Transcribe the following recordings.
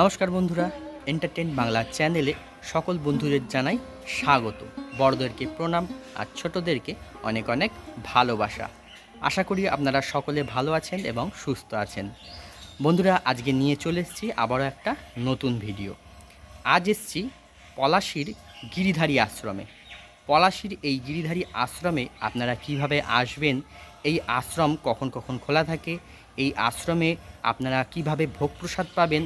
নমস্কার বন্ধুরা এন্টারটেন বাংলা চ্যানেলে সকল বন্ধুদের জানাই স্বাগত। বড়দেরকে প্রণাম আর ছোটদেরকে অনেক অনেক ভালোবাসা। আশা করি আপনারা সকলে ভালো আছেন এবং সুস্থ আছেন। বন্ধুরা, আজকে নিয়ে চলে এসেছি আবারও একটা নতুন ভিডিও। আজ এসছি পলাশির গিরিধারী আশ্রমে। পলাশির এই গিরিধারী আশ্রমে আপনারা কীভাবে আসবেন? এই আশ্রম কখন কখন খোলা থাকে? এই আশ্রমে আপনারা কীভাবে ভোগ প্রসাদ পাবেন?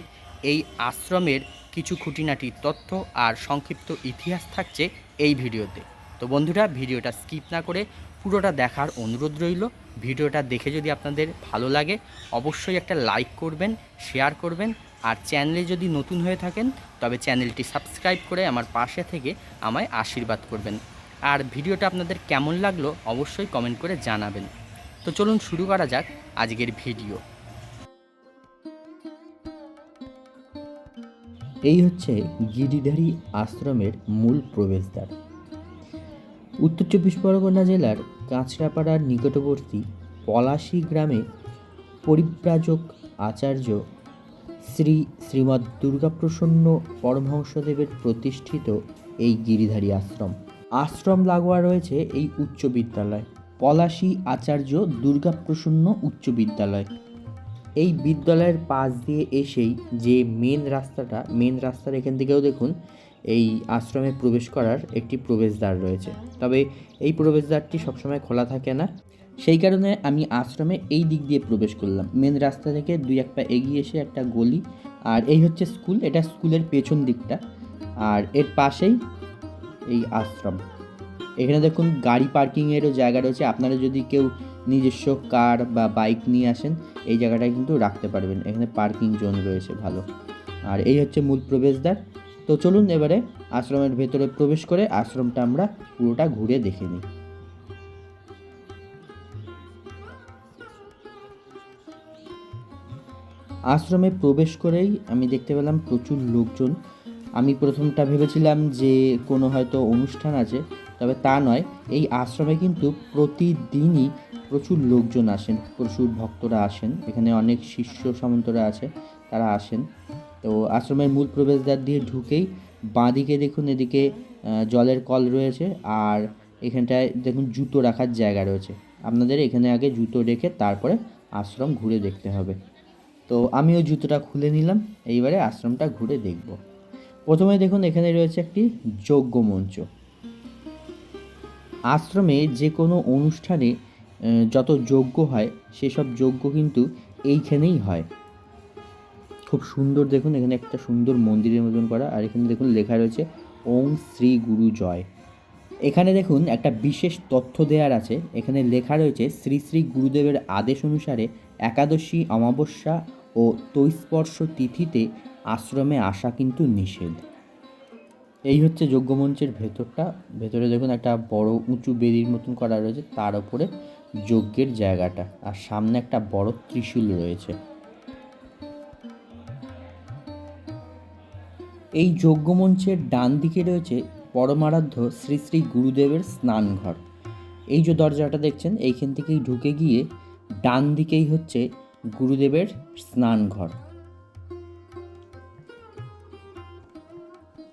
এই আশ্রমের কিছু খুঁটিনাটি তথ্য আর সংক্ষিপ্ত ইতিহাস থাকছে এই ভিডিওতে। তো বন্ধুরা, ভিডিওটা স্কিপ না করে পুরোটা দেখার অনুরোধ রইল। ভিডিওটা দেখে যদি আপনাদের ভালো লাগে, অবশ্যই একটা লাইক করবেন, শেয়ার করবেন, আর চ্যানেলে যদি নতুন হয়ে থাকেন, তবে চ্যানেলটি সাবস্ক্রাইব করে আমার পাশে থেকে আমায় আশীর্বাদ করবেন। আর ভিডিওটা আপনাদের কেমন লাগল, অবশ্যই কমেন্ট করে জানাবেন। তো চলুন শুরু করা যাক আজকের ভিডিও। এই হচ্ছে গিরিধারী আশ্রমের মূল প্রবেশদ্বার। উত্তর চব্বিশ পরগনা জেলার কাঁচরাপাড়ার নিকটবর্তী পলাশী গ্রামে পরিব্রাজক আচার্য শ্রী শ্রীমৎ দুর্গাপ্রসন্ন পরমহংসদেবের প্রতিষ্ঠিত এই গিরিধারী আশ্রম। আশ্রম লাগোয়া রয়েছে এই উচ্চ বিদ্যালয়। পলাশী আচার্য দুর্গাপ্রসন্ন উচ্চ বিদ্যালয়। এই বিদ্যালয়ের পাশ দিয়ে এসেই যে মেন রাস্তাটা মেন রাস্তার এখান থেকেও দেখুন, এই আশ্রমে প্রবেশ করার একটি প্রবেশদ্বার রয়েছে। তবে এই প্রবেশদ্বারটি সবসময় খোলা থাকে না। সেই কারণে আমি আশ্রমে এই দিক দিয়ে প্রবেশ করলাম। মেন রাস্তা থেকে দুই এক পা এগিয়ে এসে একটা গলি, আর এই হচ্ছে স্কুল এটা স্কুলের পেছন দিকটা, আর এর পাশেই এই আশ্রম। এখানে দেখুন, গাড়ি পার্কিংয়েরও জায়গা রয়েছে। আপনারা যদি কেউ নিজস্ব কার বা বাইক নিয়ে আসেন, এই জায়গাটায় কিন্তু রাখতে পারবেন। এখানে পার্কিং জোন রয়েছে ভালো। আর এই হচ্ছে মূল প্রবেশদ্বার। তো চলুন এবারে আশ্রমের ভেতরে প্রবেশ করে আশ্রমটা আমরা পুরোটা ঘুরে দেখে নিই। আশ্রমে প্রবেশ করেই আমি দেখতে পেলাম প্রচুর লোকজন। আমি প্রথমটা ভেবেছিলাম যে কোনো হয়তো অনুষ্ঠান আছে, তবে তা নয়। এই আশ্রমে কিন্তু প্রতিদিনই প্রচুর লোকজন আসেন, প্রচুর ভক্তরা আসেন। এখানে অনেক শিষ্য সামন্তরা আছে, তারা আসেন। তো আশ্রমের মূল প্রবেশদ্বার দিয়ে ঢুকেই বাঁদিকে দেখুন, এদিকে জলের কল রয়েছে আর এখানটায় দেখুন জুতো রাখার জায়গা রয়েছে। আপনাদের এখানে আগে জুতো রেখে তারপরে আশ্রম ঘুরে দেখতে হবে। তো আমিও জুতোটা খুলে নিলাম, এইবারে আশ্রমটা ঘুরে দেখব। প্রথমে দেখুন, এখানে রয়েছে একটি যজ্ঞ মঞ্চ। আশ্রমে যে কোনো অনুষ্ঠানে যত যজ্ঞ হয়, সেসব যজ্ঞ কিন্তু এইখানেই হয়। খুব সুন্দর দেখুন, এখানে একটা সুন্দর মন্দিরের মতন করা। আর এখানে দেখুন, লেখা রয়েছে, ওম শ্রী গুরু জয়। এখানে দেখুন, একটা বিশেষ তথ্য দেওয়ার আছে। এখানে লেখা রয়েছে, শ্রী শ্রী গুরুদেবের আদেশ অনুসারে একাদশী অমাবস্যা ও তৈস্পর্শ তিথিতে আশ্রমে আসা কিন্তু নিষেধ। এই হচ্ছে যজ্ঞমঞ্চের ভেতরটা। ভেতরে দেখুন, একটা বড় উঁচু বেদির মতন করা রয়েছে। তার উপরে যজ্ঞের জায়গাটা। আর সামনে একটা বড় ত্রিশূল রয়েছে। এই যজ্ঞমঞ্চের ডান দিকে রয়েছে পরমারাধ্য শ্রী শ্রী গুরুদেবের স্নানঘর। এই যে দরজাটা দেখছেন, এইখান থেকেই ঢুকে গিয়ে ডান দিকেই হচ্ছে গুরুদেবের স্নানঘর।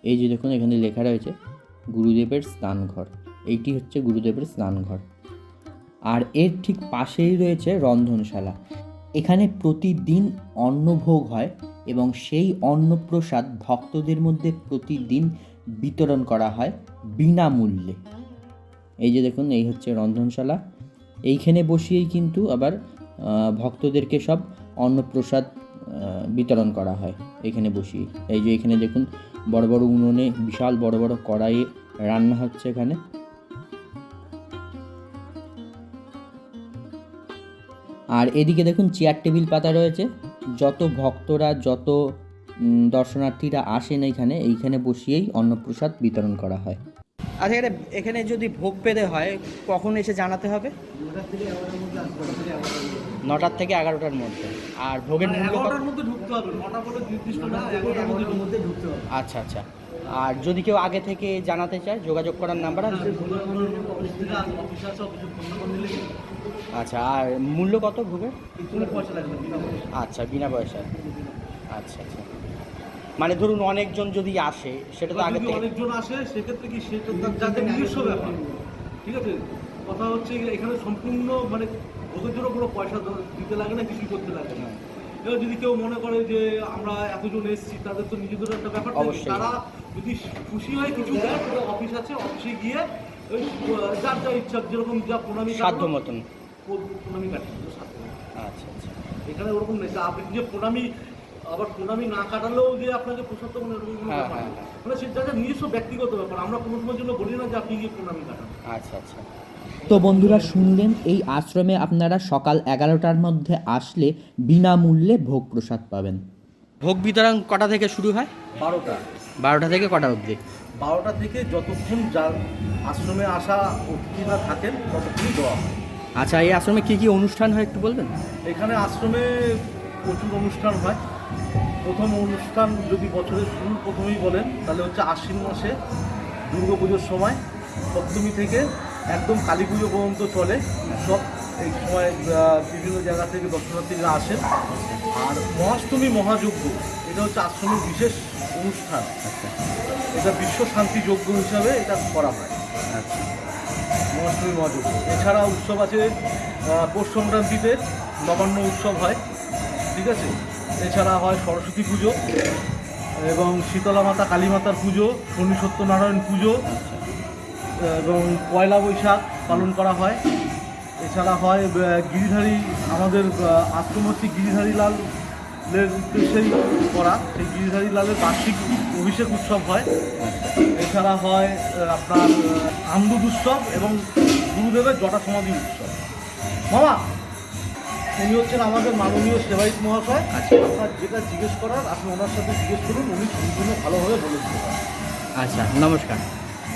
এই যে দেখুন, এখানে লেখা রয়েছে গুরুদেবের স্নানঘর। এইটি হচ্ছে গুরুদেবের স্নানঘর। আর এর ঠিক পাশেই রয়েছে রন্ধনশালা। এখানে প্রতিদিন অন্নভোগ হয় এবং সেই অন্নপ্রসাদ ভক্তদের মধ্যে প্রতিদিন বিতরণ করা হয় বিনামূল্যে। এই যে দেখুন, এই হচ্ছে রন্ধনশালা। এইখানে বসিয়েই কিন্তু আবার ভক্তদেরকে সব অন্নপ্রসাদ বিতরণ করা হয় এখানে বসিয়ে। এই যে এখানে দেখুন, বড় বড় উনুনে বিশাল বড় বড় কড়াইয়ে রান্না হচ্ছে এখানে। আর এদিকে দেখুন চেয়ার টেবিল পাতা রয়েছে। যত ভক্তরা যত দর্শনার্থীরা আসেন এইখানে এইখানে বসিয়েই অন্নপ্রসাদ বিতরণ করা হয়। আচ্ছা এখানে এখানে যদি ভোগ পেতে হয় কখন এসে জানাতে হবে? নটার থেকে এগারোটার মধ্যে। আর ভোগের মূল্য মধ্যে ঢুকতে হবে। নটা বলে নির্দিষ্ট না এগারোটার মধ্যে ঢুকতে হবে। আচ্ছা আচ্ছা। আর যদি কেউ আগে থেকে জানাতে চায় যোগাযোগ করার নাম্বার আছে? আচ্ছা আর মূল্য কত ভোগের? কিছু পয়সা লাগবে বিনা পয়সা আচ্ছা আচ্ছা আচ্ছা। মানে ধরুন অনেকজন যদি আসে সেটা তো আগে অনেকজন আসে সেক্ষেত্রে কি সেটা যাদের নিজস্ব ব্যাপার। ঠিক আছে? কথা হচ্ছে এখানে সম্পূর্ণ মানে ওদের জন্য কোনো পয়সা দিতে লাগে না কিছুই করতে লাগে না। এবার যদি কেউ মনে করে যে আমরা এতজন এসেছি তাদের তো নিজেদের একটা ব্যাপার থাকে। তারা যদি খুশি হয় কিছু দেয় অফিস আছে অফিসে গিয়ে ওই যার যা ইচ্ছা যেরকম যা প্রণামী সাধ্য মতন। প্রণামী আচ্ছা আচ্ছা। এখানে ওরকম নেই তা আপনি যে প্রণামী আবার প্রণামী না কাটালেও যে আপনাকে প্রসাদ দেবেন এরকম কোনো হ্যাঁ, ব্যাপার হ্যাঁ, মানে সেটা একটা নিজস্ব ব্যক্তিগত ব্যাপার আমরা কোনো সময়ের জন্য বলি না যে আপনি গিয়ে প্রণামী কাটান। আচ্ছা আচ্ছা। তো বন্ধুরা শুনলেন এই আশ্রমে আপনারা সকাল এগারোটার মধ্যে আসলে বিনামূল্যে ভোগ প্রসাদ পাবেন। ভোগ বিতরণ কটা থেকে শুরু হয়? বারোটা। বারোটা থেকে কটা অবধি? বারোটা থেকে যতক্ষণ যার আশ্রমে আসা অতিথিরা থাকেন ততক্ষণই দেওয়া হয়। আচ্ছা এই আশ্রমে কি কি অনুষ্ঠান হয় একটু বলবেন? এখানে আশ্রমে প্রচুর অনুষ্ঠান হয়। প্রথম অনুষ্ঠান যদি বছরের শুরুর প্রথমেই বলেন তাহলে হচ্ছে আশ্বিন মাসে দুর্গা পুজোর সময় সপ্তমী থেকে একদম কালী পুজো পর্যন্ত চলে। সব এই সময় বিভিন্ন জায়গা থেকে দর্শনার্থীরা আসেন। আর মহাষ্টমী মহাযজ্ঞ এটা হচ্ছে আশ্রমের বিশেষ অনুষ্ঠান। আচ্ছা। এটা বিশ্ব শান্তি যজ্ঞ হিসাবে এটা করা হয়। আচ্ছা। মহাষ্টমী মহাযজ্ঞ এছাড়া উৎসব আছে পৌষ সংক্রান্তিতে নবান্ন উৎসব হয়, ঠিক আছে? এছাড়া হয় সরস্বতী পুজো এবং শীতলা মাতা, কালী মাতার পুজো, শনি সত্যনারায়ণ পুজো এবং পয়লা বৈশাখ পালন করা হয়। এছাড়া হয় গিরিধারী, আমাদের আশ্রম গিরিধারী লালের উদ্দেশ্যেই করা। সেই গিরিধারী লালের বার্ষিক অভিষেক উৎসব হয়। এছাড়া হয় আপনার আহ, আমদুদ উৎসব এবং গুরুদেবের জটা সমাধি উৎসব। মামা উনি হচ্ছেন আমাদের মাননীয় সেবায়িত মহাশয়। আচ্ছা। আপনার যেটা জিজ্ঞেস করার আপনি ওনার সাথে জিজ্ঞেস করুন উনি সম্পূর্ণ ভালোভাবে বলে দিতে আচ্ছা নমস্কার।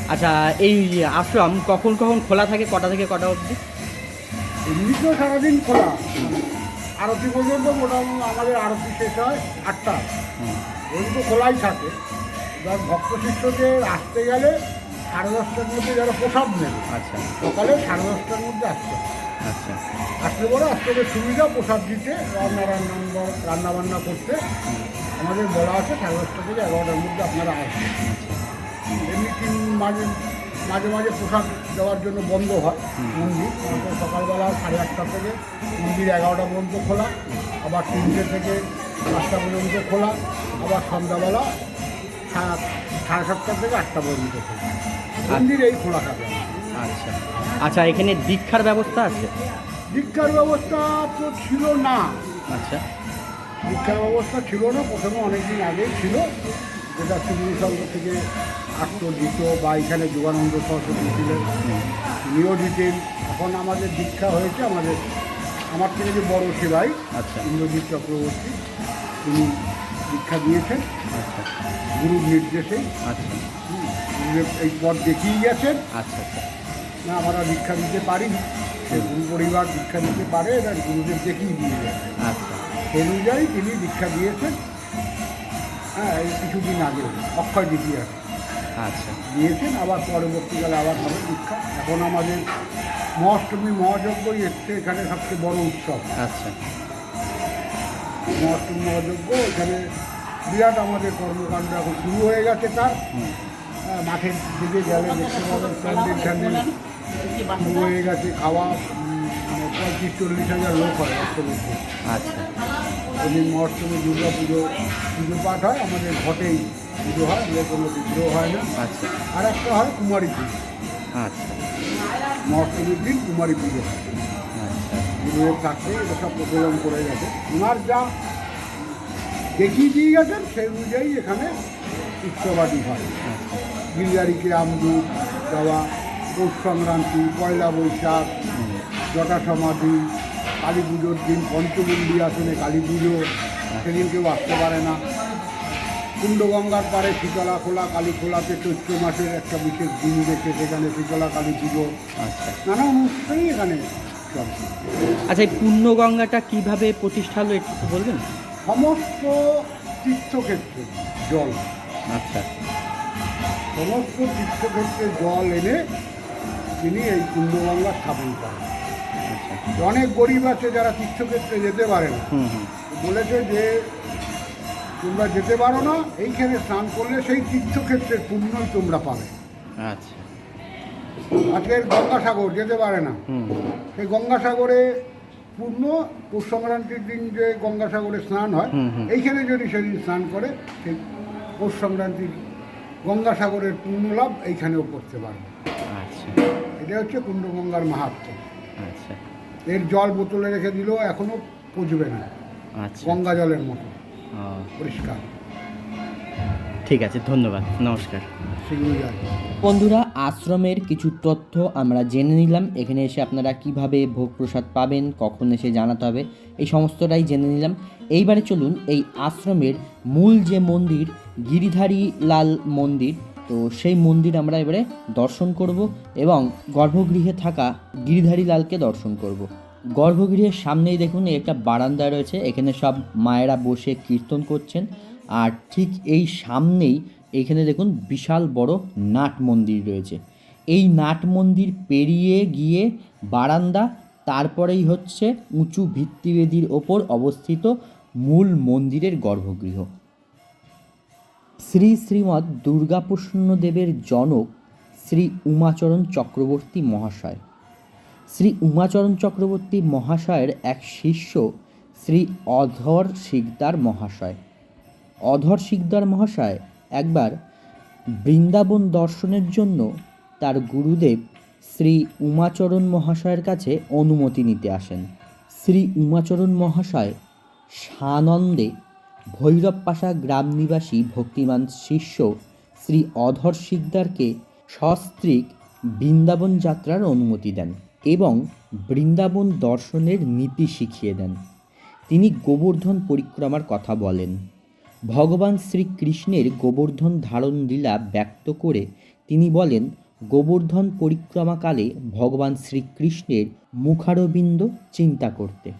আচ্ছা এই আশ্রম কখন কখন খোলা থাকে? কটা থেকে কটা অবধি? এমনি তো সারাদিন খোলা। আরতি পর্যন্ত মোটামুটি আমাদের আরতি শেষ হয় আটটা। পর্যন্ত খোলাই থাকে। এবার ভক্ত শিষ্যদের আসতে গেলে সাড়ে দশটার মধ্যে যারা প্রসাদ নেবে আচ্ছা। সকালে সাড়ে দশটার মধ্যে আসতে আচ্ছা। আসলে পরে আসতে গেলে সুবিধা প্রসাদ দিতে রান্না রান্না রান্না বান্না করতে। আমাদের বলা আছে সাড়ে দশটা থেকে এগারোটার মধ্যে আপনারা আসবেন। এমনি তিন মাঝে মাঝে মাঝে পোশাক দেওয়ার জন্য বন্ধ হয় মন্দির। সকালবেলা সাড়ে আটটা থেকে মন্দির এগারোটা পর্যন্ত খোলা আবার তিনটে থেকে পাঁচটা পর্যন্ত খোলা আবার সন্ধ্যাবেলা সাড়ে সাতটা থেকে আটটা পর্যন্ত খোলা। মন্দির এই খোলা থাকে। আচ্ছা। আচ্ছা এখানে দীক্ষার ব্যবস্থা আছে? দীক্ষার ব্যবস্থা তো ছিল না। আচ্ছা। দীক্ষার ব্যবস্থা ছিল না প্রথমে অনেকদিন আগেই ছিল। যেটা সংঘ থেকে আসতো দিত বা এখানে যোগানন্দ সরস্বতী ছিলেন। তিনিও দিতেন এখন আমাদের দীক্ষা হয়েছে আমাদের আমার থেকে যে বড় সেবাই আচ্ছা। ইন্দ্রজিৎ চক্রবর্তী। তিনি দীক্ষা দিয়েছেন। আচ্ছা। গুরুর নির্দেশেই আচ্ছা। গুরুদেব এই পথ দেখিয়ে গেছেন। আচ্ছা আচ্ছা। না আমরা দীক্ষা দিতে পারি সে গুরু পরিবার দীক্ষা দিতে পারে এটা গুরুদেব দেখিয়ে দিয়ে গেছেন। আচ্ছা। সেই অনুযায়ী তিনি দীক্ষা দিয়েছেন। হ্যাঁ এই কিছুদিন আগে অক্ষয় দ্বিতীয় আচ্ছা। দিয়েছেন আবার পরবর্তীকালে আবার হবে দীক্ষা এখন আমাদের মহাষ্টমী মহাযজ্ঞই হচ্ছে এখানে সবচেয়ে বড় উৎসব। আচ্ছা। মহাষ্টমী মহাযজ্ঞ এখানে বিরাট আমাদের কর্মকাণ্ড এখন শুরু হয়ে গেছে তার। মাঠের দিকে গেলে দেখতে পাবেন প্যান্ডেল ট্যান্ডেল শুরু হয়ে গেছে খাওয়া মানে পঁয়ত্রিশ চল্লিশ হাজার লোক হয় অষ্টমীতে। আচ্ছা। ওদিন মহাষ্টমী দুর্গা পুজো পুজো পাঠ হয় আমাদের ঘটেই। পুজো হয় আমাদের কোনো বিগ্রহ হয় না। আচ্ছা। আর একটা হয় কুমারী পুজো আচ্ছা। মহাষ্টমীর দিন কুমারী পুজো হয়। আচ্ছা। গুরুদেব এটা সব প্রচলন করে গেছে। ওনার যা দেখিয়ে দিয়ে গেছেন সেই অনুযায়ী এখানে উৎসবাদী হয়। গিরিয়ারিকে আমদুদ দেওয়া পৌষ সংক্রান্তি পয়লা বৈশাখ জটা সমাধি কালী পুজোর দিন পঞ্চমুণ্ডী আসনে কালী পুজো সেদিন কেউ আসতে পারে না। কুণ্ডগঙ্গার পারে শীতলা খোলা কালী খোলাতে চৈত্র মাসের একটা বিশেষ দিন রেখে সেখানে শীতলা কালী পুজো। আচ্ছা। নানা অনুষ্ঠানই এখানে চলে। আচ্ছা এই পূর্ণগঙ্গাটা কীভাবে প্রতিষ্ঠা হলো একটু বলবেন? সমস্ত তীর্থক্ষেত্রে জল। আচ্ছা। সমস্ত তীর্থক্ষেত্রে জল এনে তিনি এই কুণ্ডগঙ্গা স্থাপন করেন। আচ্ছা। অনেক গরিব আছে যারা তীর্থক্ষেত্রে যেতে পারে না। হুম হুম। বলেছে যে তোমরা যেতে পারো না এইখানে স্নান করলে সেই তীর্থক্ষেত্রের পুণ্যই তোমরা পাবে। আচ্ছা। আজকের গঙ্গাসাগর যেতে পারে না। সেই গঙ্গাসাগরে পূর্ণ পৌষ সংক্রান্তির দিন যে গঙ্গাসাগরে স্নান হয়। এইখানে যদি সেদিন স্নান করে সেই পৌষ সংক্রান্তির গঙ্গাসাগরের পূর্ণ লাভ এইখানেও করতে পারবে। আচ্ছা। এটা হচ্ছে কুণ্ডগঙ্গার মাহাত্ম। আচ্ছা। এর জল বোতলে রেখে দিলেও এখনও পচবে না। আচ্ছা। গঙ্গা জলের মতো। পরিষ্কার। ঠিক আছে ধন্যবাদ নমস্কার। বন্ধুরা আশ্রমের কিছু তথ্য আমরা জেনে নিলাম। এখানে এসে আপনারা কীভাবে ভোগ প্রসাদ পাবেন কখন এসে জানাতে হবে এই সমস্তটাই জেনে নিলাম। এইবারে চলুন এই আশ্রমের মূল যে মন্দির গিরিধারী লাল মন্দির তো সেই মন্দির আমরা এবারে দর্শন করব এবং গর্ভগৃহে থাকা গিরিধারী লালকে দর্শন করব। গর্ভগৃহের সামনেই দেখুন একটা বারান্দা রয়েছে। এখানে সব মায়েরা বসে কীর্তন করছেন। আর ঠিক এই সামনেই এখানে দেখুন, বিশাল বড় নাট মন্দির রয়েছে। এই নাট মন্দির পেরিয়ে গিয়ে বারান্দা, তারপরেই হচ্ছে উঁচু ভিত্তিবেদির ওপর অবস্থিত মূল মন্দিরের গর্ভগৃহ। শ্রী শ্রীমৎ দুর্গাপ্রসন্নদেবের জনক শ্রী উমাচরণ চক্রবর্তী মহাশয়। শ্রী উমাচরণ চক্রবর্তী মহাশয়ের এক শিষ্য, শ্রী অধর শিকদার মহাশয়। অধর শিকদার মহাশয় একবার বৃন্দাবন দর্শনের জন্য তার গুরুদেব শ্রী উমাচরণ মহাশয়ের কাছে অনুমতি নিতে আসেন। শ্রী উমাচরণ মহাশয় সানন্দে ভৈরবপাশা গ্রাম নিবাসী ভক্তিমান শিষ্য শ্রী অধর শিকদারকে সস্ত্রীক বৃন্দাবন যাত্রার অনুমতি দেন। এবং বৃন্দাবন দর্শনের নীতি শিখিয়ে দেন। তিনি গোবর্ধন পরিক্রমার কথা বলেন। ভগবান শ্রীকৃষ্ণের গোবর্ধন ধারণ লীলা ব্যক্ত করে তিনি বলেন, গোবর্ধন পরিক্রমাকালে ভগবান শ্রীকৃষ্ণের মুখারবিন্দ চিন্তা করতে।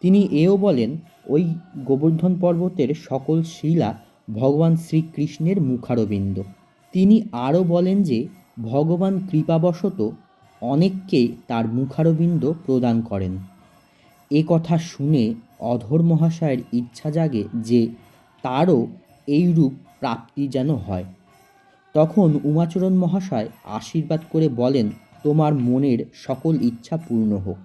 তিনি এও বলেন, ওই গোবর্ধন পর্বতের সকল শিলা ভগবান শ্রীকৃষ্ণের মুখারবিন্দ। তিনি আরও বলেন যে, ভগবান কৃপাবশত অনেককে তার মুখারবিন্দ প্রদান করেন। এ কথা শুনে অধর মহাশয়ের ইচ্ছা জাগে যে তারও এইরূপ প্রাপ্তি যেন হয়। তখন উমাচরণ মহাশয় আশীর্বাদ করে বলেন, তোমার মনের সকল ইচ্ছা পূর্ণ হোক।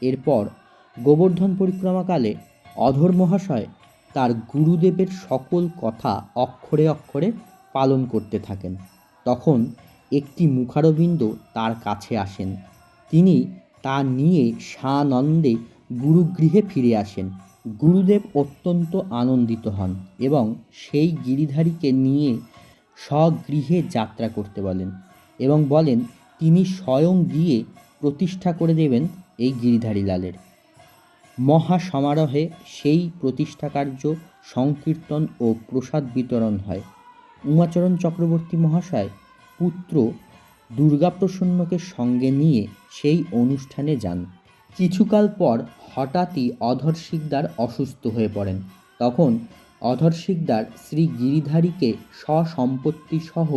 এরপর গোবর্ধন পরিক্রমাকালে অধর মহাশয় তার গুরুদেবের সকল কথা অক্ষরে অক্ষরে পালন করতে থাকেন। তখন একটি মুখারবিন্দ তার কাছে আসেন। তিনি তা নিয়ে সানন্দে গুরুগৃহে ফিরে আসেন। গুরুদেব অত্যন্ত আনন্দিত হন এবং সেই গিরিধারীকে নিয়ে স্বগৃহে যাত্রা করতে বলেন এবং বলেন, তিনি স্বয়ং গিয়ে প্রতিষ্ঠা করে দেবেন এই গিরিধারী লালের। মহা সমারোহে সেই প্রতিষ্ঠা কার্য সংকীর্তন ও প্রসাদ বিতরণ হয়। উমাচরণ চক্রবর্তী মহাশয় পুত্র দুর্গাপ্রসন্নকে সঙ্গে নিয়ে সেই অনুষ্ঠানে যান। কিছুকাল পর হঠাৎই অধর শিকদার অসুস্থ হয়ে পড়েন। তখন অধর শিকদার শ্রী গিরিধারীকে স্বসম্পত্তি সহ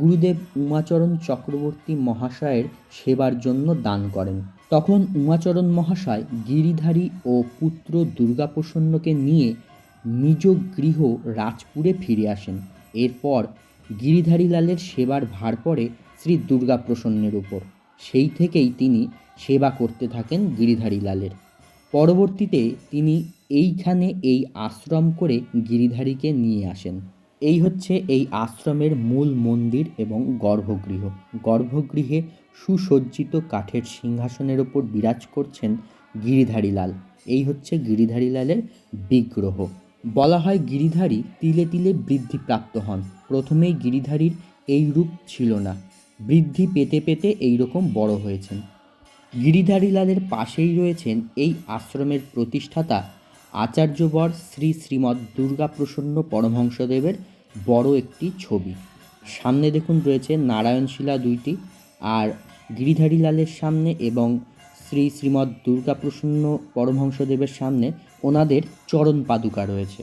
গুরুদেব উমাচরণ চক্রবর্তী মহাশয়ের সেবার জন্য দান করেন। তখন উমাচরণ মহাশয় গিরিধারী ও পুত্র দুর্গাপ্রসন্নকে নিয়ে নিজ গৃহ রাজপুরে ফিরে আসেন। এরপর গিরিধারী লালের সেবার ভার পড়ে শ্রী দুর্গাপ্রসন্নের উপর। সেই থেকেই তিনি সেবা করতে থাকেন গিরিধারী লালের পরবর্তীতে তিনি এইখানে এই আশ্রম করে গিরিধারীকে নিয়ে আসেন। এই হচ্ছে এই আশ্রমের মূল মন্দির এবং গর্ভগৃহ। গর্ভগৃহে সুসজ্জিত কাঠের সিংহাসনের ওপর বিরাজ করছেন গিরিধারী লাল এই হচ্ছে গিরিধারী লালের বিগ্রহ। বলা হয় গিরিধারী তিলে তিলে বৃদ্ধিপ্রাপ্ত হন। প্রথমেই গিরিধারীর এই রূপ ছিল না। বৃদ্ধি পেতে পেতে এই রকম বড় হয়েছেন। গিরিধারী লালের পাশেই রয়েছেন এই আশ্রমের প্রতিষ্ঠাতা আচার্যবর শ্রী শ্রীমৎ দুর্গাপ্রসন্ন পরমহংসদেবের বড় একটি ছবি। সামনে দেখুন রয়েছে নারায়ণশিলা দুইটি আর গিরিধারী লালের সামনে এবং শ্রী শ্রীমৎ দুর্গাপ্রসন্ন পরমহংসদেবের সামনে ওনাদের চরণ পাদুকা রয়েছে।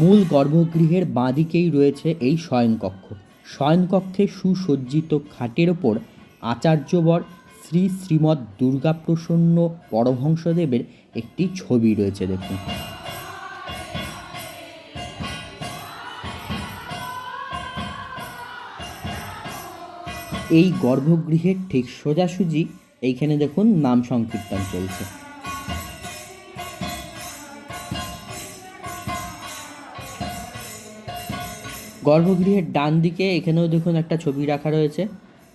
মূল গর্ভগৃহের বাঁদিকেই রয়েছে এই শয়নকক্ষ। শয়নকক্ষে সুসজ্জিত খাটের ওপর আচার্যবর শ্রী শ্রীমৎ দুর্গাপ্রসন্ন পরমহংসদেবের একটি ছবি রয়েছে, দেখুন। এই গর্ভগৃহের ঠিক সোজাসুজি এইখানে দেখুন নাম সংকীর্তন চলছে। গর্ভগৃহের ডান দিকে এখানেও দেখুন একটা ছবি রাখা রয়েছে।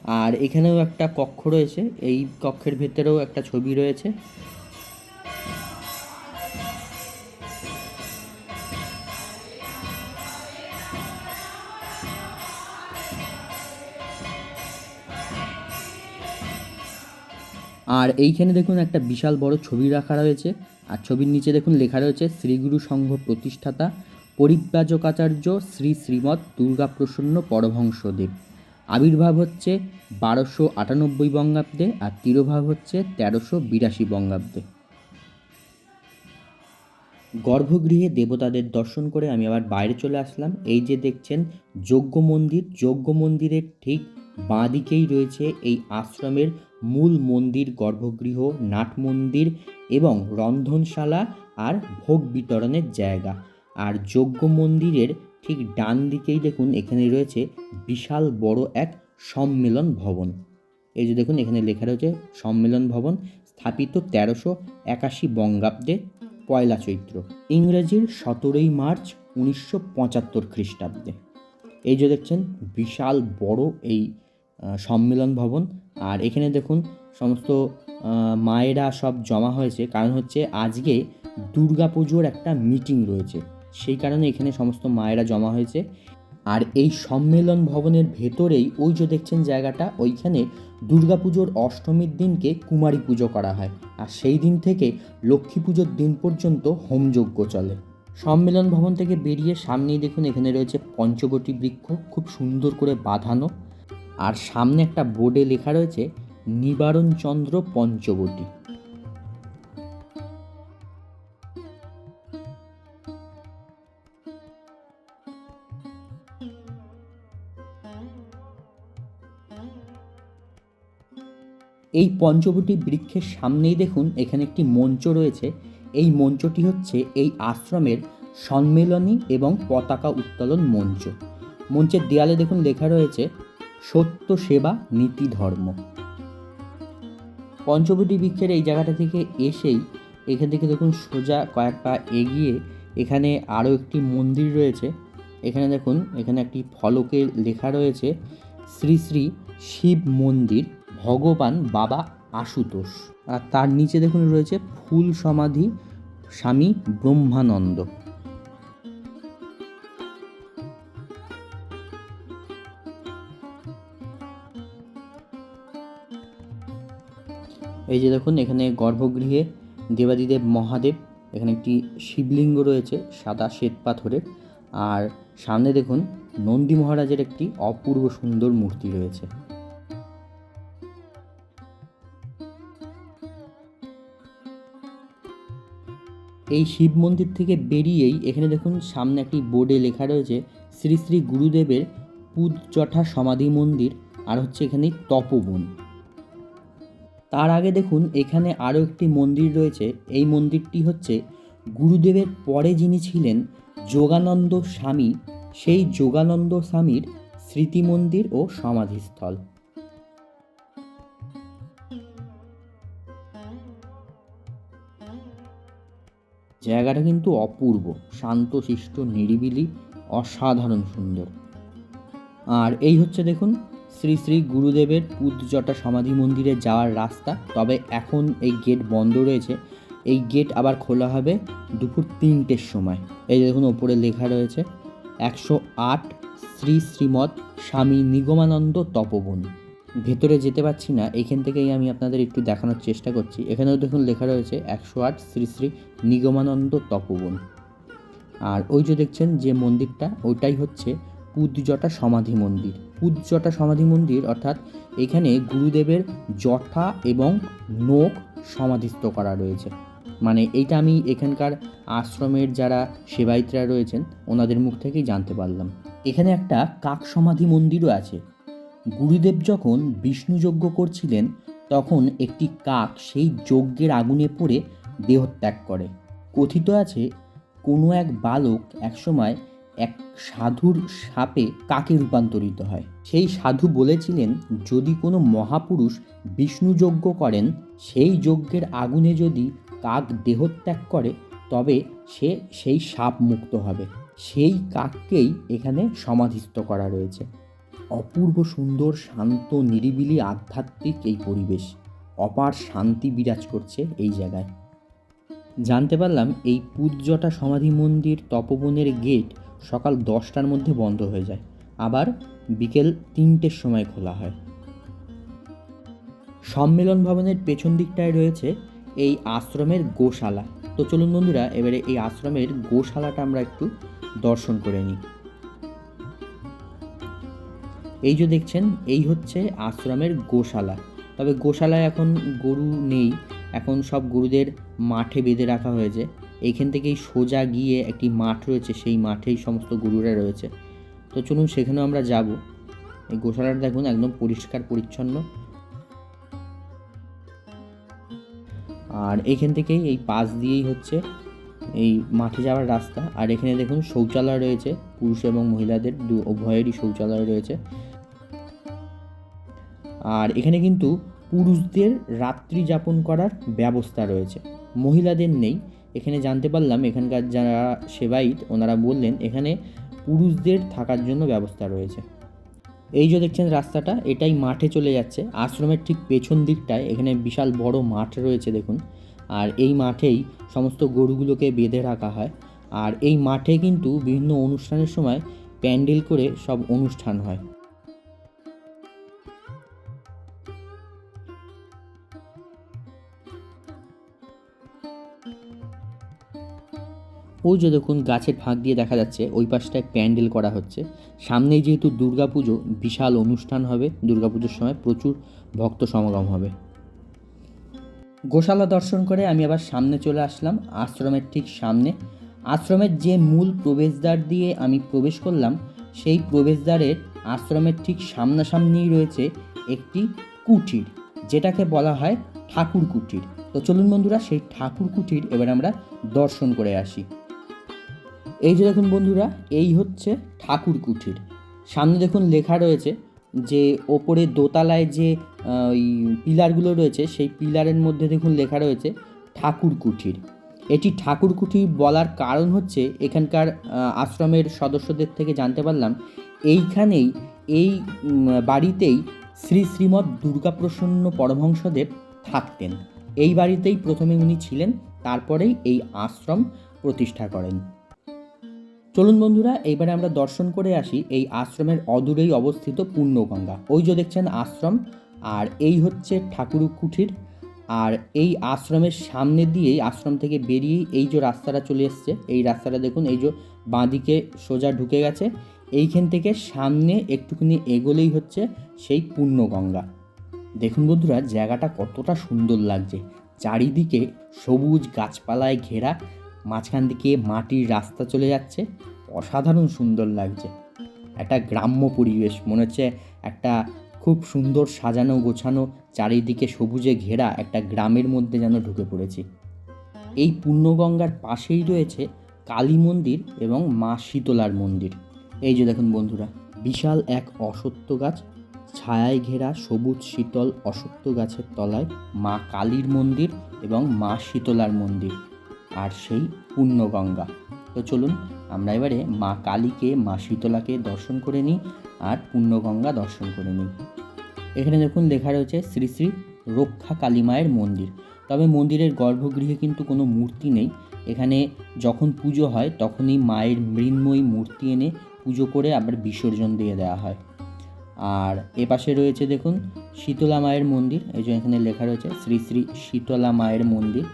আর এখানেও একটা কক্ষ রয়েছে, এই কক্ষের ভেতরেও একটা ছবি রয়েছে। আর এইখানে দেখুন একটা বিশাল বড় ছবি রাখা রয়েছে, আর ছবির নিচে দেখুন লেখা রয়েছে শ্রীগুরু সংঘ প্রতিষ্ঠাতা পরিব্রাজকাচার্য শ্রী শ্রীমৎ দুর্গাপ্রসন্ন পরমহংসদেব। আবির্ভাব হচ্ছে বারোশো আটানব্বই বঙ্গাব্দে আর তিরোভাব হচ্ছে তেরোশো বিরাশি বঙ্গাব্দে। গর্ভগৃহে দেবতাদের দর্শন করে আমি আবার বাইরে চলে আসলাম। এই যে দেখছেন, যজ্ঞ মন্দির, যজ্ঞ মন্দিরের ঠিক বাঁ দিকেই রয়েছে এই আশ্রমের মূল মন্দির, গর্ভগৃহ, নাট মন্দির এবং রন্ধনশালা আর ভোগ বিতরণের জায়গা। আর যজ্ঞ মন্দিরের ঠিক ডান দিকেই দেখুন এখানে রয়েছে বিশাল বড় এক সম্মেলন ভবন। এই যে দেখুন এখানে লেখা রয়েছে সম্মেলন ভবন স্থাপিত তেরোশো একাশি বঙ্গাব্দে পয়লা চৈত্র, ইংরেজির সতেরোই মার্চ উনিশশো পঁচাত্তর খ্রিস্টাব্দে। এই যে দেখছেন বিশাল বড় এই সম্মেলন ভবন। আর এখানে দেখুন সমস্ত মায়েরা সব জমা হয়েছে। কারণ হচ্ছে আজকে দুর্গাপুজোর একটা মিটিং রয়েছে। সেই কারণে এখানে সমস্ত মায়েরা জমা হয়েছে। আর এই সম্মেলন ভবনের ভেতরেই ওই যে দেখছেন জায়গাটা, ওইখানে দুর্গাপুজোর অষ্টমীর দিনকে কুমারী পুজো করা হয়। আর সেই দিন থেকে লক্ষ্মী পুজোর দিন পর্যন্ত হোমযজ্ঞ চলে। সম্মেলন ভবন থেকে বেরিয়ে সামনেই দেখুন এখানে রয়েছে পঞ্চবটি বৃক্ষ, খুব সুন্দর করে বাঁধানো। আর সামনে একটা বোর্ডে লেখা রয়েছে নিবারণ চন্দ্র পঞ্চবটি। এই পঞ্চবটি বৃক্ষের সামনেই দেখুন, এখানে একটি মঞ্চ রয়েছে। এই মঞ্চটি হচ্ছে এই আশ্রমের সম্মেলনী এবং পতাকা উত্তোলন মঞ্চ। মঞ্চের দেয়ালে দেখুন লেখা রয়েছে, সত্য সেবা নীতি ধর্ম। পঞ্চবটি বৃক্ষের এই জায়গাটা থেকে এসেই এখান থেকে দেখুন সোজা কয়েক পা এগিয়ে এখানে আরও একটি মন্দির রয়েছে। এখানে দেখুন, এখানে একটি ফলকে লেখা রয়েছে, শ্রী শ্রী শিব মন্দির। ভগবান বাবা আশুতোষ। আর তার নিচে দেখুন রয়েছে ফুল সমাধি স্বামী ব্রহ্মানন্দ। এই যে দেখুন, এখানে গর্ভগৃহে দেবাদিদেব মহাদেব, এখানে একটি শিবলিঙ্গ রয়েছে সাদা শ্বেত পাথরের। আর সামনে দেখুন, নন্দী মহারাজের একটি অপূর্ব সুন্দর মূর্তি রয়েছে। এই শিব মন্দির থেকে বেরিয়েই এখানে দেখুন সামনে একটি বোর্ডে লেখা রয়েছে শ্রী শ্রী গুরুদেবের পূজজঠা সমাধি মন্দির আর হচ্ছে এখানে তপবন। তার আগে দেখুন এখানে আরও একটি মন্দির রয়েছে। এই মন্দিরটি হচ্ছে গুরুদেবের পরে যিনি ছিলেন যোগানন্দ স্বামী, সেই যোগানন্দ স্বামীর স্মৃতি মন্দির ও সমাধিস্থল। জায়গাটা কিন্তু অপূর্ব শান্তশিষ্ট নিরিবিলি, অসাধারণ সুন্দর। আর এই হচ্ছে দেখুন, শ্রী শ্রী গুরুদেবের পুজজটা সমাধি মন্দিরে যাওয়ার রাস্তা। তবে এখন এই গেট বন্ধ রয়েছে। এই গেট আবার খোলা হবে দুপুর তিনটের সময়। এই দেখুন, ওপরে লেখা রয়েছে, একশো আট শ্রী শ্রীমৎ স্বামী নিগমানন্দ তপবন। ভেতরে যেতে পারছি না, এখান থেকেই আমি আপনাদের একটু দেখানোর চেষ্টা করছি। এখানেও দেখুন লেখা রয়েছে একশো আট শ্রী শ্রী নিগমানন্দ তপবন। আর ওই যে দেখছেন যে মন্দিরটা, ওইটাই হচ্ছে পুদজটা সমাধি মন্দির। পুদজটা সমাধি মন্দির অর্থাৎ এখানে গুরুদেবের জটা এবং নোক সমাধিস্থ করা রয়েছে। মানে এইটা আমি এখানকার আশ্রমের যারা সেবায়িতরা রয়েছেন, ওনাদের মুখ থেকেই জানতে পারলাম। এখানে একটা কাক সমাধি মন্দিরও আছে। গুরুদেব যখন বিষ্ণু যজ্ঞ করছিলেন, তখন একটি কাক সেই যজ্ঞের আগুনে পড়ে দেহত্যাগ করে। কথিত আছে, কোনো এক বালক একসময় এক সাধুর সাপে কাকে রূপান্তরিত হয়। সেই সাধু বলেছিলেন, যদি কোনো মহাপুরুষ বিষ্ণু যজ্ঞ করেন, সেই যজ্ঞের আগুনে যদি কাক দেহত্যাগ করে, তবে সে সেই সাপ মুক্ত হবে। সেই কাককেই এখানে সমাধিস্থ করা রয়েছে। অপূর্ব সুন্দর, শান্ত, নিরিবিলি, আধ্যাত্মিক এই পরিবেশ। অপার শান্তি বিরাজ করছে এই জায়গায়। জানতে পারলাম এই পূজ্যটা সমাধি মন্দির তপবনের গেট সকাল দশটার মধ্যে বন্ধ হয়ে যায়। আবার বিকেল তিনটের সময় খোলা হয়। সম্মেলন ভবনের পেছন দিকটায় রয়েছে এই আশ্রমের গোশালা। তো চলুন বন্ধুরা, এবারে এই আশ্রমের গোশালাটা আমরা একটু দর্শন করে নিই। এই যে দেখছেন, এই হচ্ছে আশ্রমের গোশালা। তবে গোশালায় এখন গরু নেই, এখন সব গরুদের মাঠে বেঁধে রাখা হয়েছে। এইখান থেকেই সোজা গিয়ে একটি মাঠ রয়েছে, সেই মাঠেই সমস্ত গরুরা রয়েছে। তো চলুন সেখানেও আমরা যাব। এই গোশালাটা দেখুন, একদম পরিষ্কার, পরিচ্ছন্ন। আর এইখান থেকেই এই পাশ দিয়েই হচ্ছে এই মাঠে যাওয়ার রাস্তা। আর এখানে দেখুন, শৌচালয় রয়েছে। পুরুষ এবং মহিলাদের দু উভয়েরই শৌচালয় রয়েছে। আর এখানে কিন্তু পুরুষদের রাত্রি যাপন করার ব্যবস্থা রয়েছে। মহিলাদের নেই। এখানে জানতে পারলাম, এখানকার যারা সেবায়িত, ওনারা বললেন এখানে পুরুষদের থাকার জন্য ব্যবস্থা রয়েছে। এই যে দেখছেন রাস্তাটা, এটাই মাঠে চলে যাচ্ছে। আশ্রমের ঠিক পেছন দিকটায় এখানে বিশাল বড় মাঠ রয়েছে দেখুন। আর এই মাঠেই সমস্ত গরুগুলোকে বেঁধে রাখা হয়। আর এই মাঠে কিন্তু বিভিন্ন অনুষ্ঠানের সময় প্যান্ডেল করে সব অনুষ্ঠান হয়। ওই যে দেখুন, গাছের ফাঁক দিয়ে দেখা যাচ্ছে, ওই পাশটায় প্যান্ডেল করা হচ্ছে। সামনেই যেহেতু দুর্গাপুজো, বিশাল অনুষ্ঠান হবে। দুর্গাপুজোর সময় প্রচুর ভক্ত সমাগম হবে। গোশালা দর্শন করে আমি আবার সামনে চলে আসলাম, আশ্রমের ঠিক সামনে। আশ্রমের যে মূল প্রবেশদ্বার দিয়ে আমি প্রবেশ করলাম, সেই প্রবেশদ্বারের আশ্রমের ঠিক সামনাসামনিই রয়েছে একটি কুটির যেটাকে বলা হয় ঠাকুর কুটির তো চলুন বন্ধুরা, সেই ঠাকুর কুটির এবার আমরা দর্শন করে আসি। এই যে দেখুন বন্ধুরা, এই হচ্ছে ঠাকুর কুঠির সামনে দেখুন লেখা রয়েছে যে, ওপরে দোতলায় যে ওই পিলারগুলো রয়েছে, সেই পিলারের মধ্যে দেখুন লেখা রয়েছে ঠাকুর কুঠির এটি ঠাকুর কুঠির বলার কারণ হচ্ছে, এখানকার আশ্রমের সদস্যদের থেকে জানতে পারলাম, এইখানেই, এই বাড়িতেই শ্রী শ্রীমৎ দুর্গাপ্রসন্ন পরমহংসদেব থাকতেন। এই বাড়িতেই প্রথমে উনি ছিলেন, তারপরেই এই আশ্রম প্রতিষ্ঠা করেন। চলুন বন্ধুরা, এইবারে আমরা দর্শন করে আসি এই আশ্রমের অদূরেই অবস্থিত পূর্ণগঙ্গা। ওই যে দেখছেন আশ্রম, আর এই হচ্ছে ঠাকুর কুঠির। আর এই আশ্রমের সামনে দিয়েই, আশ্রম থেকে বেরিয়েই এই যে রাস্তাটা চলে এসছে, এই রাস্তাটা দেখুন, এই যে বাঁদিকে সোজা ঢুকে গেছে। এইখান থেকে সামনে একটুখানি এগোলেই হচ্ছে সেই পূর্ণগঙ্গা। দেখুন বন্ধুরা, জায়গাটা কতটা সুন্দর লাগছে। চারিদিকে সবুজ গাছপালায় ঘেরা, মাঝখান দিকে মাটির রাস্তা চলে যাচ্ছে। অসাধারণ সুন্দর লাগছে। একটা গ্রাম্য পরিবেশ, মনে হচ্ছে একটা খুব সুন্দর সাজানো গোছানো, চারিদিকে সবুজে ঘেরা একটা গ্রামের মধ্যে যেন ঢুকে পড়েছি। এই পূর্ণগঙ্গার পাশেই রয়েছে কালী মন্দির এবং মা শীতলার মন্দির। এই যে দেখুন বন্ধুরা, বিশাল এক অসত্য গাছ। ছায়ায় ঘেরা সবুজ শীতল অসত্য গাছের তলায় মা কালীর মন্দির এবং মা শীতলার মন্দির আর সেই পূর্ণগঙ্গা। তো চলুন, আমরা এবারে মা কালীকে, মা শীতলাকে দর্শন করে নিই আর পূর্ণগঙ্গা দর্শন করে নিই। এখানে দেখুন, লেখা রয়েছে শ্রী শ্রী রক্ষা কালী মায়ের মন্দির। তবে মন্দিরের গর্ভগৃহে কিন্তু কোনো মূর্তি নেই। এখানে যখন পুজো হয়, তখনই মায়ের মৃন্ময়ী মূর্তি এনে পুজো করে আবার বিসর্জন দিয়ে দেওয়া হয়। আর এ পাশে রয়েছে দেখুন শীতলা মায়ের মন্দির, এই যে এখানে লেখা রয়েছে শ্রী শ্রী শীতলা মায়ের মন্দির।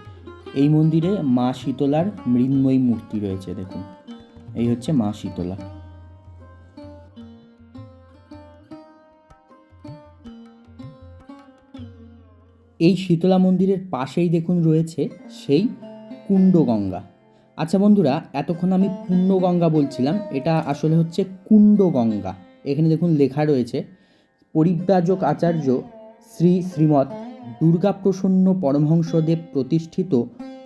এই মন্দিরে মা শীতলার মৃন্ময়ী মূর্তি রয়েছে দেখুন। এই হচ্ছে মা শীতলা। এই শীতলা মন্দিরের পাশেই দেখুন রয়েছে সেই কুণ্ডগঙ্গা। আচ্ছা বন্ধুরা, এতক্ষণ আমি পূর্ণগঙ্গা বলছিলাম, এটা আসলে হচ্ছে কুণ্ডগঙ্গা। এখানে দেখুন লেখা রয়েছে, পরিব্রাজক আচার্য শ্রী শ্রীমৎ দুর্গাপ্রসন্ন পরমহংসদেব প্রতিষ্ঠিত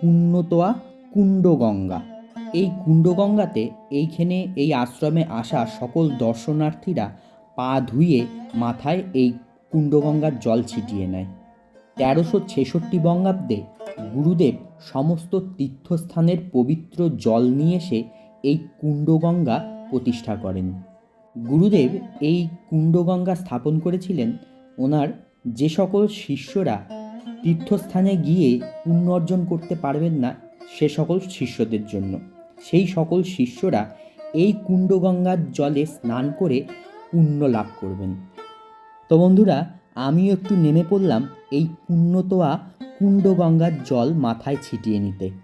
পুণ্যতোয়া কুণ্ডগঙ্গা। এই কুণ্ডগঙ্গাতে এইখানে এই আশ্রমে আসা সকল দর্শনার্থীরা পা ধুয়ে মাথায় এই কুণ্ডগঙ্গার জল ছিটিয়ে নেয়। তেরোশো ছেষট্টি বঙ্গাব্দে গুরুদেব সমস্ত তীর্থস্থানের পবিত্র জল নিয়ে এসে এই কুণ্ডগঙ্গা প্রতিষ্ঠা করেন। গুরুদেব এই কুণ্ডগঙ্গা স্থাপন করেছিলেন। ওনার যে সকল শিষ্যরা তীর্থস্থানে গিয়ে পুণ্য অর্জন করতে পারবেন না, সে সকল শিষ্যদের জন্য। সেই সকল শিষ্যরা এই কুণ্ডগঙ্গার জলে স্নান করে পুণ্য লাভ করবেন। তো বন্ধুরা, আমিও একটু নেমে পড়লাম এই পুণ্যতোয়া কুণ্ডগঙ্গার জল মাথায় ছিটিয়ে নিতে।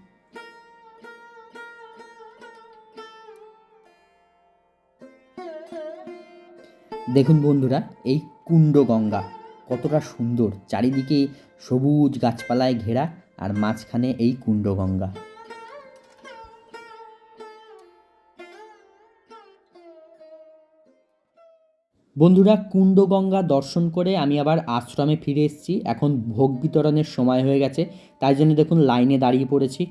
দেখুন বন্ধুরা, এই কুণ্ডগঙ্গা কতটা সুন্দর। চারিদিকে সবুজ গাছপালায় ঘেরা আর মাঝখানে এই কুণ্ডগঙ্গা। বন্ধুরা, কুণ্ডগঙ্গা দর্শন করে আমি আবার আশ্রমে ফিরে এসেছি। এখন ভোগ বিতরণের সময় হয়ে গেছে, তাই জন্য দেখুন লাইনে দাঁড়িয়ে পড়েছি।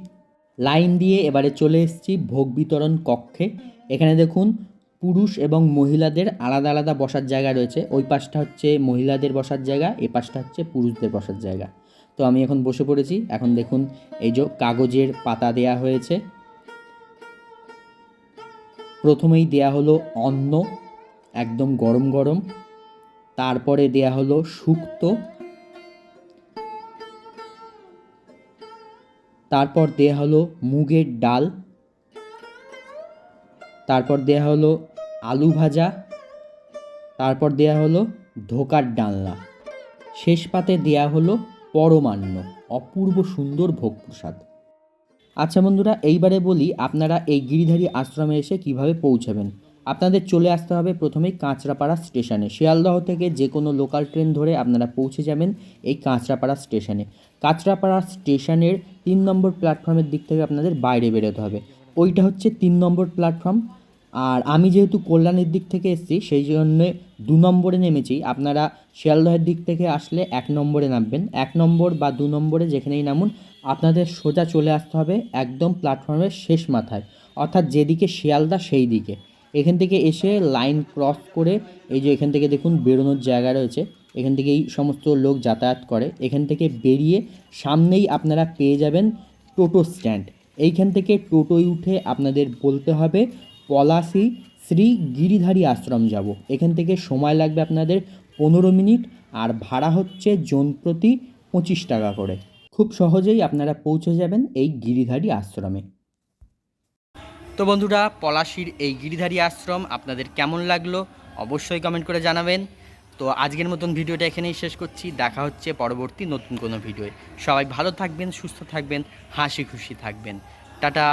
লাইন দিয়ে এবারে চলে এসেছি ভোগ বিতরণ কক্ষে। এখানে দেখুন পুরুষ এবং মহিলাদের আলাদা আলাদা বসার জায়গা রয়েছে। ওই পাশটা হচ্ছে মহিলাদের বসার জায়গা এই পাশটা হচ্ছে পুরুষদের বসার জায়গা। তো আমি এখন বসে পড়েছি। এখন দেখুন, এই যে কাগজের পাতা দেয়া হয়েছে। প্রথমেই দেয়া হলো অন্ন, একদম গরম গরম। তারপরে দেয়া হলো শুক্তো তারপর দেয়া হলো মুগের ডাল। তারপর দেয়া হলো আলু ভাজা, তারপর দেয়া হলো ধোকার ডালনা। শেষ পাতে দেয়া হলো পরমান্ন, অপূর্ব সুন্দর ভোগ প্রসাদ। আচ্ছা বন্ধুরা, এইবারে বলি আপনারা এই গিরিধারী আশ্রমে এসে কীভাবে পৌঁছাবেন। আপনাদের চলে আসতে হবে প্রথমেই কাঁচরাপাড়া স্টেশনে। শিয়ালদহ থেকে যে কোনো লোকাল ট্রেন ধরে আপনারা পৌঁছে যাবেন এই কাঁচরাপাড়া স্টেশনে। কাঁচরাপাড়া স্টেশনের তিন নম্বর প্ল্যাটফর্মের দিক থেকে আপনাদের বাইরে বেরোতে হবে। ওইটা হচ্ছে তিন নম্বর প্ল্যাটফর্ম। আর আমি যেহেতু কল্যাণের দিক থেকে এসেছি, সেই জন্য দু নম্বরে নেমেছি। আপনারা শিয়ালদহের দিক থেকে আসলে এক নম্বরে নামবেন। এক নম্বর বা দু নম্বরে যেখানেই নামুন, আপনাদের সোজা চলে আসতে হবে একদম প্ল্যাটফর্মের শেষ মাথায়, অর্থাৎ যেদিকে শিয়ালদা সেই দিকে। এখান থেকে এসে লাইন ক্রস করে এই যে এখান থেকে দেখুন বেরোনোর জায়গা রয়েছে, এখান থেকে এই সমস্ত লোক যাতায়াত করে। এখান থেকে বেরিয়ে সামনেই আপনারা পেয়ে যাবেন টোটো স্ট্যান্ড এইখান থেকে টোটোয় উঠে আপনাদের বলতে হবে পলাশি শ্রী গিরিধারী আশ্রম যাব। এখান থেকে সময় লাগবে আপনাদের পনেরো মিনিট আর ভাড়া হচ্ছে জন প্রতি পঁচিশ টাকা করে। খুব সহজেই আপনারা পৌঁছে যাবেন এই গিরিধারী আশ্রমে। তো বন্ধুরা, পলাশির এই গিরিধারী আশ্রম আপনাদের কেমন লাগল অবশ্যই কমেন্ট করে জানাবেন। তো আজকের মতন ভিডিওটা এখানেই শেষ করছি। দেখা হচ্ছে পরবর্তী নতুন কোনো ভিডিওয়ে। সবাই ভালো থাকবেন, সুস্থ থাকবেন, হাসি খুশি থাকবেন। টাটা!